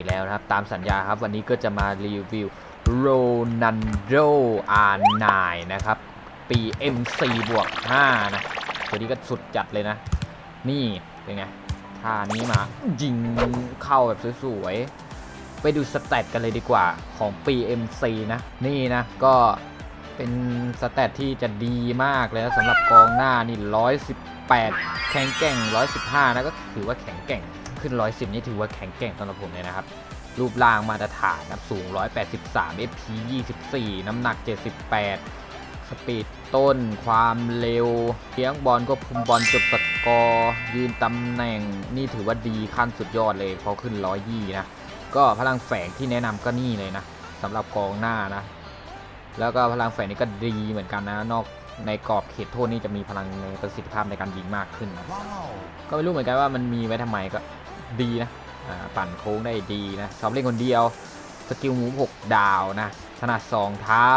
ีกแล้วนะครับตามสัญญาครับวันนี้ก็จะมารีวิวโรนันโด R9 นะครับ ปี M4 บวก5นะตัวนี้ก็สุดจัดเลยนะ นี่เป็นไงท่านี้มายิงเข้าแบบสวยๆ ไปดูสแตทกันเลยดีกว่าของปี MC นะ นี่นะ ก็เป็นสแตทที่จะดีมากเลยนะสำหรับกองหน้านี่ 118 แข็งแกร่ง 115 นะก็ถือว่าแข็งแกร่ง ขึ้น 110 นี่ถือว่าแข็งแกร่งสำหรับผมเลยนะครับ รูปร่างมาตรฐานนะสูง 183 FP 24 น้ำหนัก 78 สปีดต้น ความเร็วเลี้ยงบอลก็คุมบอลจบสกอร์ยืนตำแหน่งนี่ถือว่าดีขั้นสุดยอดเลยพอขึ้น 120 นะ ก็พลังแฝงที่แนะนำก็นี่เลยนะสำหรับกองหน้านะ แล้วก็พลังแฝงนี่ก็ดีเหมือนกันนะนอกในกรอบเขตโทษนี่จะมีพลังในประสิทธิภาพในการยิงมากขึ้นนะ ก็ไม่รู้เหมือนกันว่ามันมีไว้ทำไมก็ ดีนะปั่นโค้งได้ดีนะชอบเล่นคนเดียว สกิลมูฟ6ดาวนะถนัด2เท้า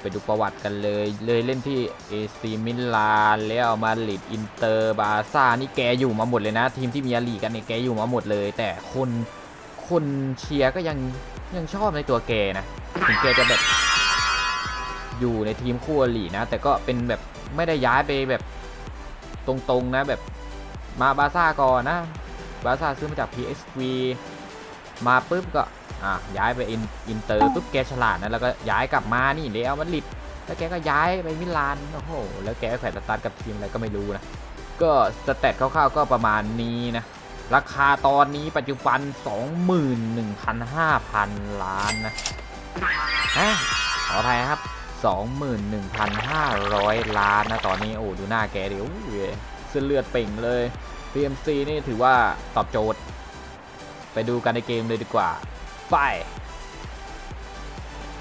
ไปดูประวัติกันเลย เลยเล่นที่เอซีมิลานแล้วมาดริดอินเตอร์บาซ่านี่แกอยู่มาหมดเลยนะ ทีมที่มีอาลีกันเนี่ยแกอยู่มาหมดเลย แต่คนคนเชียร์ก็ยังยังชอบในตัวแกนะถึงแกจะแบบอยู่ในทีมคู่อลีนะ แต่ก็เป็นแบบไม่ได้ย้ายไปแบบตรงๆนะแบบมาบาซ่าก่อนนะ บาซ่าซื้อมาจาก PSV มาปุ๊บก็อะย้ายไปอินอินเตอร์ปุ๊บแกฉลาดนะแล้วก็ย้ายกลับมานี่เรอัลมาดริดแล้วแกก็ย้ายไปมิลานโอ้โหแล้วแกแขวนสตาร์ทกับทีมอะไรก็ไม่รู้นะก็สเตตคร่าวๆก็ประมาณนี้นะราคาตอนนี้ปัจจุบัน 21,500 ล้านนะฮะขออภัยครับ 21,500 ล้านนะตอนนี้โอ้ดูหน้าแกดิโอ้ยเส้นเลือดเป่งเลย PMC นี่ถือว่าตอบโจทย์ ไปดูกันในเกมเลยดีกว่า ไป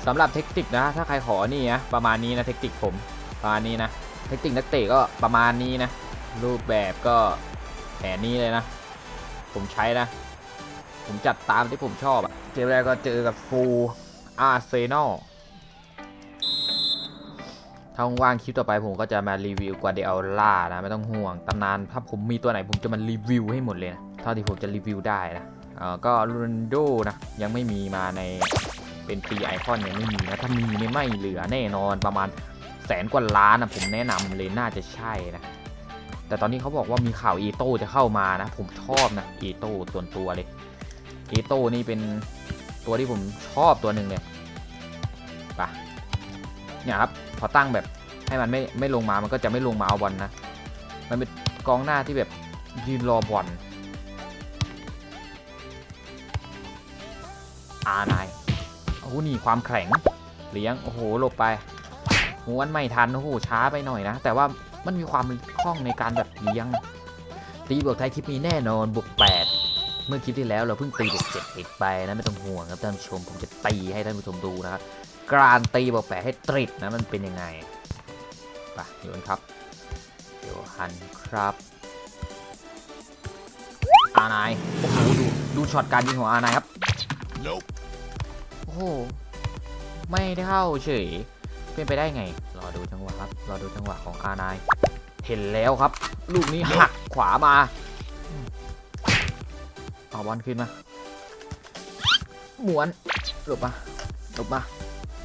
สำหรับเทคนิคนะ ถ้าใครขอนี่นะประมาณนี้นะเทคนิคผมประมาณนี้นะ เทคนิคนักเตะก็ประมาณนี้นะ รูปแบบก็แผนนี้เลยนะ ผมใช้นะ ผมจัดตามที่ผมชอบอะเกมแรกก็เจอกับฟูอาร์เซนอล ถ้าว่างคลิปต่อไปผมก็จะมารีวิวกวาเดอล่านะไม่ต้องห่วงตำนานถ้าผมมีตัวไหนผมจะมารีวิวให้หมดเลยนะเท่าที่ผมจะรีวิวได้นะเออก็รูนโดนะยังไม่มีมาในเป็นปีไอคอนยังไม่มีนะถ้ามีเนี่ไม่เหลือแน่นอนประมาณแสนกว่าล้านนะผมแนะนำเลยน่าจะใช่นะแต่ตอนนี้เขาบอกว่ามีข่าวอีโต้จะเข้ามานะ ผมชอบนะอีโต้ส่วนตัวเลยอีโต้นี่เป็นตัวที่ผมชอบตัวหนึ่งเลยปะเนี่ยครับ พอตั้งแบบให้มันไม่ไม่ลงมา มันก็จะไม่ลงมาเอาบอลนะ มันเป็นกองหน้าที่แบบยืนรอบอลอานายโอ้โหนี่ความแข็งเลี้ยง โอ้โหหลบไปม้วนไม่ทัน โอ้โห ช้าไปหน่อยนะ แต่ว่ามันมีความคล่องในการแบบเลี้ยง ตีบวกไทยคลิปนี้แน่นอนบวก8เมื่อคลิปที่แล้วเราเพิ่งตีบวก7ติดไปนะไม่ต้องห่วงครับท่านผู้ชม ผมจะตีให้ท่านผู้ชมดูนะครับ การตีบวก8ให้ตริดนะมันเป็นยังไงไปโยนครับโยฮันครับอานายโอ้โหดูดูช็อตการยิงของอานายครับ Nope. โอ้โหไม่ได้เข้าเฉยเป็นไปได้ไงรอดูจังหวะครับรอดูจังหวะของอานายเห็นแล้วครับ ลูกนี้หักขวามาเอาบอลขึ้นมาหมวนหลบมาหลบมา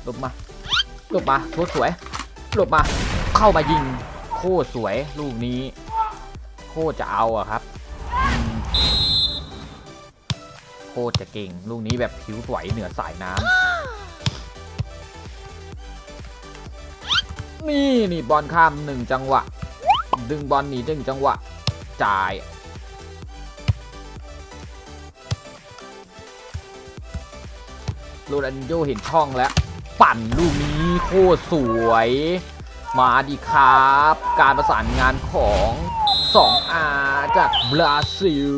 หลบมาหลบมาโคตรสวยหลบมา เข้ามายิง โคตรสวยลูกนี้ โคตรจะเอาอะครับโคตรจะเก่ง ลูกนี้แบบผิวไหวเหนือสายน้ำนี่นี่บอลข้ามหนึ่งจังหวะ ดึงบอลหนีหนึ่งจังหวะ จ่ายโรนัลโยเห็นช่องแล้ว ปั่นลูกนี้โคตรสวย มาดีครับ การประสานงานของ 2R จากบราซิล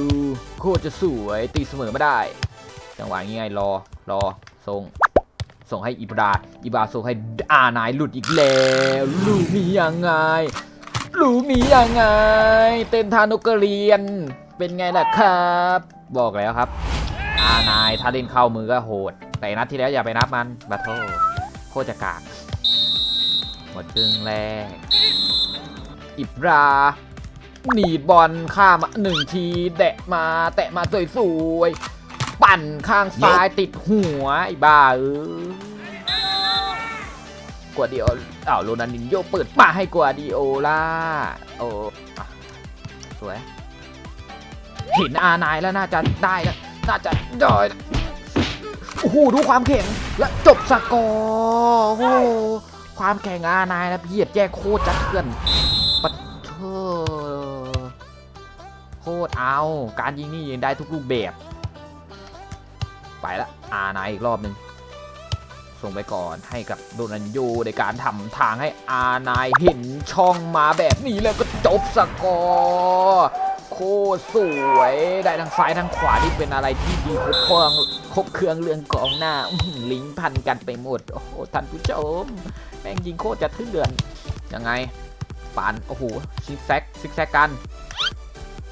โคตรจะสวยตีเสมอไม่ได้ จังหวะนี้ไงรอรอส่งส่งให้อิบราอิบราส่งให้อานายหลุดอีกแล้ว ลูกนี้ยังไง ลูกนี้ยังไง เต้นทานกกเรียน เป็นไงล่ะครับ บอกแล้วครับ อานายถ้าเล่นเข้ามือก็โหด แต่นัดที่แล้วอย่าไปนับมันบัตโทโคตรจะกากหมดครึ่งแรก อิบราหนีบบอลข้ามมาหนึ่งทีแตะมา แตะมาสวยๆ ปั่นข้างซ้ายติดหัว ไอ้บ้าเออกวาดิโออ้าวโรนัลดินโยเปิดป่าให้กวาดิโอล่าโอ้อะสวยเห็นอานายแล้วน่าจะได้แล้วน่าจะได้แล้ว โอ้โหดูความแข็งและจบสกอร์โอ้โหความแข็งอานายนะเพียดแยกโคตรจัดเกินปัดเธอโคตรเอา การยิงนี่ยิงได้ทุกรูปแบบ ไปละอานายอีกรอบหนึ่งส่งไปก่อนให้กับโดนันโยในการทำทางให้อานายเห็นช่องมาแบบนี้แล้วก็จบสกอร์โคตรสวยได้ทั้งซ้ายทั้งขวาที่เป็นอะไรที่ดีครบเครื่อง ครบเครื่องเรื่องกองหน้าอื้อหือลิงก์พันกันไปหมด โอ้โหท่านผู้ชม แม่งยิงโคตรจะทึ่งเดือนยังไงปานโอ้โหซิกแซกซิกแซกกัน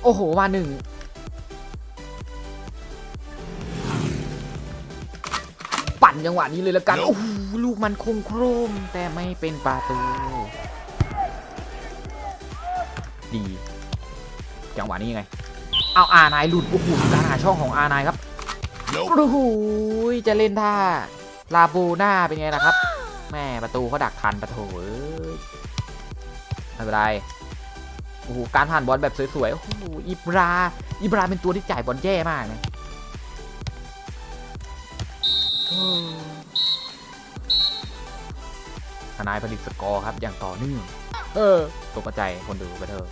โอ้โหมาหนึ่งปั่นจังหวะนี้เลยแล้วกัน โอ้โหลูกมันคงโครม แต่ไม่เป็นประตู ดี จังหวะนี้ยังไง เอาอานายหลุดโอ้โหดูการหาช่องของอานายครับ Nope. โอ้โหจะเล่นท่าลาโบน่าเป็นไงล่ะครับ แม่ประตูเขาดักทันประโถเอ้ยไม่เป็นไรโอ้โหการผ่านบอลแบบสวยๆโอ้โหอิบราอิบราเป็นตัวที่จ่ายบอลแย่มากนะทนายผลิตสกอร์ครับอย่างต่อเนื่องเออตกใจคนดูไปเถอะ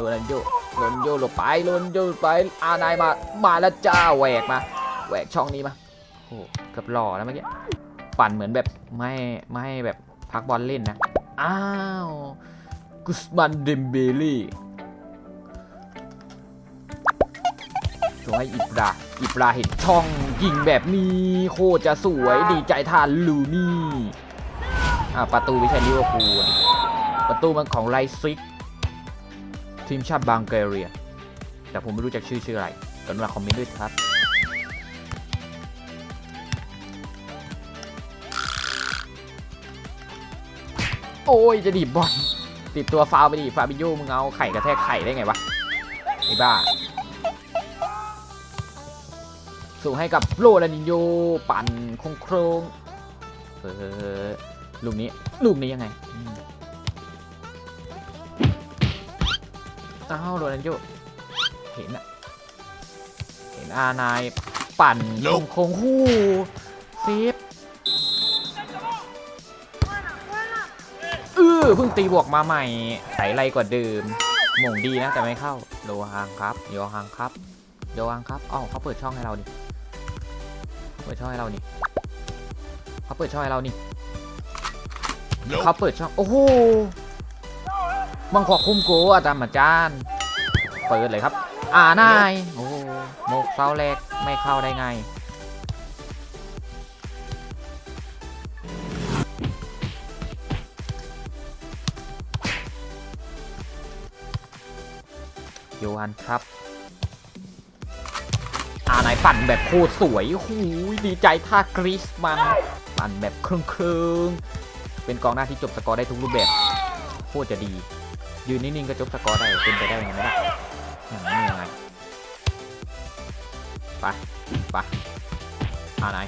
โดนโยโดนโยหลบไปโดนโยหลบไปอานายมามาแล้วจ้าแหวกมาแหวกช่องนี้มาโอ้โหเกือบหล่อแล้วเมื่อกี้ปั่นเหมือนแบบไม่ไม่แบบพักบอลเล่นนะอ้าวกุสมันเดมเบลี่ส่งให้อิบราอิบราเห็นช่องยิงแบบนี้โคตรจะสวยดีใจทานลูนี่อ่าประตูไม่ใช่ลิเวอร์พูลประตูมันของไลซิก ทีมชาติบังเกเรีย แต่ผมไม่รู้จักชื่อชื่ออะไรกรุณาคอมเมนต์ด้วยครับโอ้ย จะดีบบอลติดตัวฟาวไปดิฟาบิโยมึงเอาไข่กระแทกไข่ได้ไงวะไอ้บ้า ส่งให้กับโรนัลดินโยปั่นโค้งโครงเออลูกนี้ ลูกนี้ยังไง อืมอ้าวโรนัลดินโยเห็นอะเห็นอานายปั่นโค้งๆหู้เซฟเออเพิ่งตีบวกมาใหม่ใส่ไรกว่าเดิมหม่งดีนะแต่ไม่เข้าโลฮังครับโยฮังครับโยฮังครับอ๋อเขาเปิดช่องให้เรานี่เขาเปิดช่องให้เรานี่เขาเปิดช่องให้เรานี่ Nope. เขาเปิดช่องโอ้โห มังขวาคุ้มโกอาจารย์อาจารย์ เปิดเลยครับ อ่านาย โอ้โหมกเสาแรกไม่เข้าได้ไง โยฮันครับ อ่านายปั่นแบบโคตรสวยหูยดีใจท่ากริสมันปั่นแบบครื่องเครื่องๆเป็นกองหน้าที่จบสกอร์ได้ทุกรูปแบบโคตรจะดี ยืนนิ่งๆก็จบสกอร์ได้เป็นไปได้ยังไงไม่ได้อย่างนี้ยังไงไปไปอ่านาย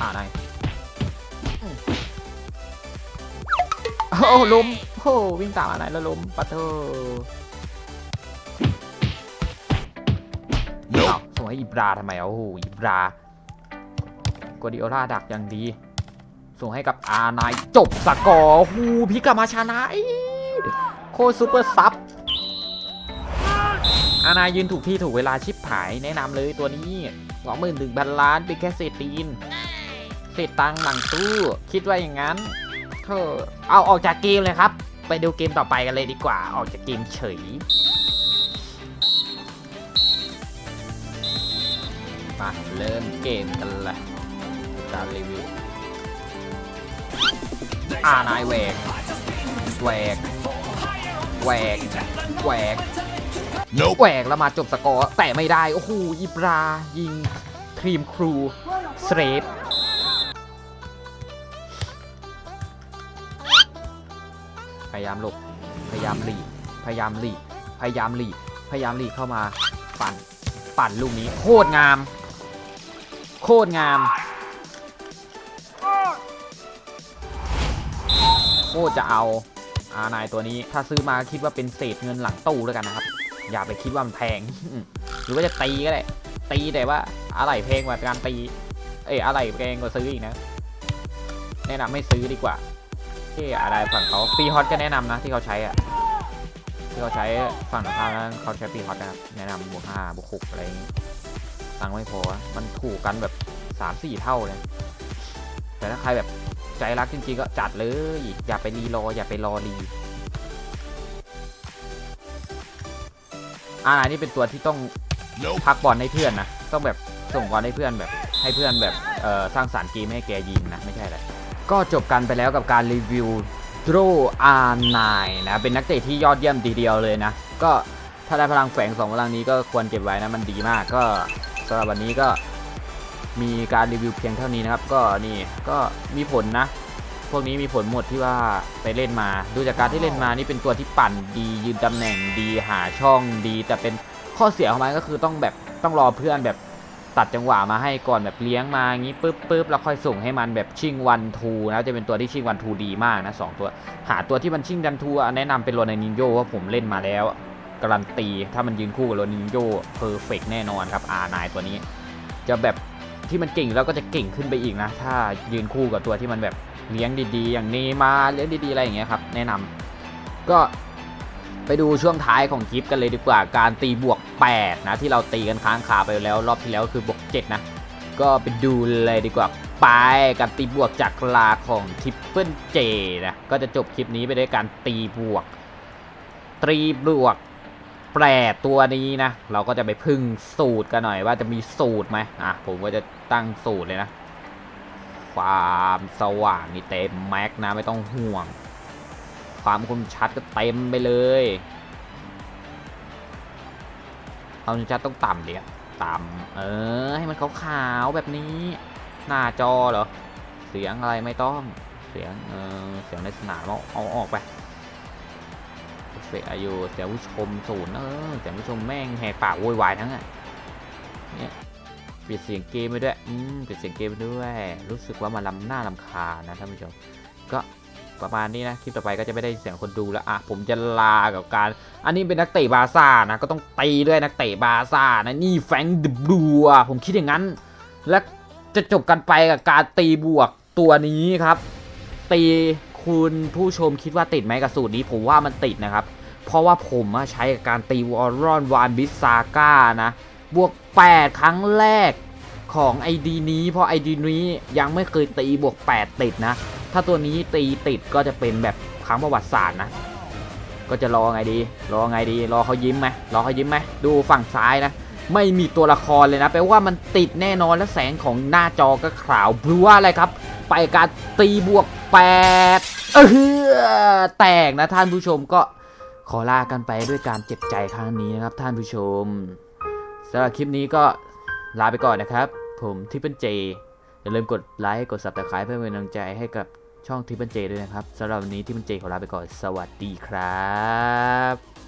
อ่านายอืมโอ้ล้มโอ้วิ่งตามอ่านายแล้วล้มปะเธอ Nope. อ้าวส่งให้อิบราทำไมอะโอ้โหอิบรากวาดิโอลาดักอย่างดี ส่งให้กับอานายจบสกอร์ฮูพิกามาชนะอี โคซูเปอร์ซับอานายืนถูกที่ถูกเวลาชิปหายแนะนำเลยตัวนี้สองหมื่นถึงพันล้านเป็นแค่เศษตีนเศษตังหลังตู้คิดว่าอย่างนั้นเธอเอาออกจากเกมเลยครับ ไปดูเกมต่อไปกันเลยดีกว่าออกจากเกมเฉยมาเริ่มเกมกันเลยการรีวิวอ่านายแหวกแหวก แหวกแหวก Nope. แหวกแล้วมาจบสกอร์แต่ไม่ได้ โอ้โหอิบรายิงครีมครูสเตรฟพยายามหลบ พยายามหลีกพยายามหลีกพยายามหลีกพยายามหลีกเข้ามาปั่นปั่นลูกนี้ โคตรงาม โคตรงาม โคตรจะเอา อานายตัวนี้ ถ้าซื้อมาคิดว่าเป็นเศษเงินหลังตู้แล้วกันนะครับ อย่าไปคิดว่ามันแพง หรือว่าจะตีก็ได้ ตีแต่ว่าอะไรแพงกว่าการตี เอ้ยอะไรแพงกว่าซื้ออีกนะ แนะนำไม่ซื้อดีกว่าที่อะไรฝั่งเขาปีฮอตก็แนะนำนะที่เขาใช้อะที่เขาใช้ฝั่งตรงข้ามนั้นเขาใช้ปีฮอตนะครับ แนะนำบวกห้าบวกหกอะไรอย่างงี้ตังค์ไม่พอ มันถูกกันแบบสามสี่เท่าเลย แต่ถ้าใครแบบ ใจรักจริงๆก็จัดเลย อย่าไปรีรอ อย่าไปรอรีอ่านี่เป็นตัวที่ต้อง Nope. พักบอลให้เพื่อนนะ ต้องแบบส่งบอลให้เพื่อนแบบ ให้เพื่อนแบบเอ่อสร้างสารรค์เกมให้แกยิงนะ ไม่ใช่อะไรก็จบกันไปแล้วกับการรีวิว Draw R9 นะ เป็นนักเตะที่ยอดเยี่ยมทีเดียวเลยนะ ก็ถ้าได้พลังแฝงสองพลังนี้ก็ควรเก็บไว้นะ มันดีมากก็สำหรับวันนี้ก็ มีการรีวิวเพียงเท่านี้นะครับ ก็นี่ก็มีผลนะ พวกนี้มีผลหมดที่ว่าไปเล่นมา ดูจากการที่เล่นมานี่เป็นตัวที่ปั่นดียืนตำแหน่งดีหาช่องดี แต่เป็นข้อเสียของมันก็คือต้องแบบต้องรอเพื่อนแบบตัดจังหวะมาให้ก่อนแบบเลี้ยงมาอย่างนี้ปุ๊บปุ๊บแล้วค่อยส่งให้มันแบบชิงวันทูนะจะเป็นตัวที่ชิงวันทูดีมากนะสองตัวหาตัวที่มันชิงดันทูแนะนำเป็นโรนัลดินโยว่าผมเล่นมาแล้วการันตีถ้ามันยืนคู่กับโรนัลดินโยเพอร์เฟกแน่นอนครับอาร์นตัวนี้ จะแบบ ที่มันเก่งแล้วก็จะเก่งขึ้นไปอีกนะ ถ้ายืนคู่กับตัวที่มันแบบเลี้ยงดีๆ อย่างเนย์มาเลี้ยงดีๆอะไรอย่างเงี้ยครับ แนะนำก็ไปดูช่วงท้ายของคลิปกันเลยดีกว่าการตีบวก 8 นะ ที่เราตีกันค้างคาไปแล้วรอบที่แล้วคือบวก 7 นะ ก็ไปดูเลยดีกว่าไปการตีบวกจากลาของทิปเปิลเจนะก็จะจบคลิปนี้ไปด้วยการตีบวก ตีบวก แปรตัวนี้นะ เราก็จะไปพึ่งสูตรกันหน่อยว่าจะมีสูตรไหมอะผมก็จะตั้งสูตรเลยนะ ความสว่างนี่เต็มแม็กนะไม่ต้องห่วง ความคมชัดก็เต็มไปเลยความคมชัดต้องต่ำเดียต่ำเออ ให้มันขาวๆแบบนี้ หน้าจอเหรอ เสียงอะไรไม่ต้อง เสียงเออเสียงในสนามเอาเอาออกไป เสียอายุเสียผู้ชมศูนย์เออเสียผู้ชมแม่งแหกปากโวยวายทั้งอะเนี่ยปิดเสียงเกมไปด้วยอืมปิดเสียงเกมไปด้วย รู้สึกว่ามันลำหน้าลำคานะท่านผู้ชม ก็ประมาณนี้นะ คลิปต่อไปก็จะไม่ได้เสียงคนดูแล้วอะผมจะลากับการ อันนี้เป็นนักเตะบาซ่านะก็ต้องตีด้วยนักเตะบาซ่านะนี่แฟงดบลูอะผมคิดอย่างนั้น และจะจบกันไปกับการตีบวกตัวนี้ครับ ตี คุณผู้ชมคิดว่าติดไหมกับสูตรนี้ผมว่ามันติดนะครับ เพราะว่าผมใช้กับการตีวอลรอนวานบิสซาก้านะ บวก 8 ครั้งแรกของไอดีนี้ เพราะไอดีนี้ยังไม่เคยตีบวก 8 ติดนะ ถ้าตัวนี้ตีติดก็จะเป็นแบบครั้งประวัติศาสตร์นะ ก็จะรอไงดี รอไงดี รอเขายิ้มไหมรอเขายิ้มไหมดูฝั่งซ้ายนะ ไม่มีตัวละครเลยนะแปลว่ามันติดแน่นอนและแสงของหน้าจอก็ขาวเพราะว่าอะไรครับ ไปการตีบวก8เออแตกนะท่านผู้ชมก็ขอลากันไปด้วยการเจ็บใจครั้งนี้นะครับท่านผู้ชมสำหรับคลิปนี้ก็ลาไปก่อนนะครับ ผมทิปเปิลเจอย่าลืมกดไลค์กด subscribe เพื่อเป็นกำลังใจให้กับช่องทิปเปิลเจด้วยนะครับสำหรับวันนี้ทิปเปิลเจขอลาไปก่อนสวัสดีครับ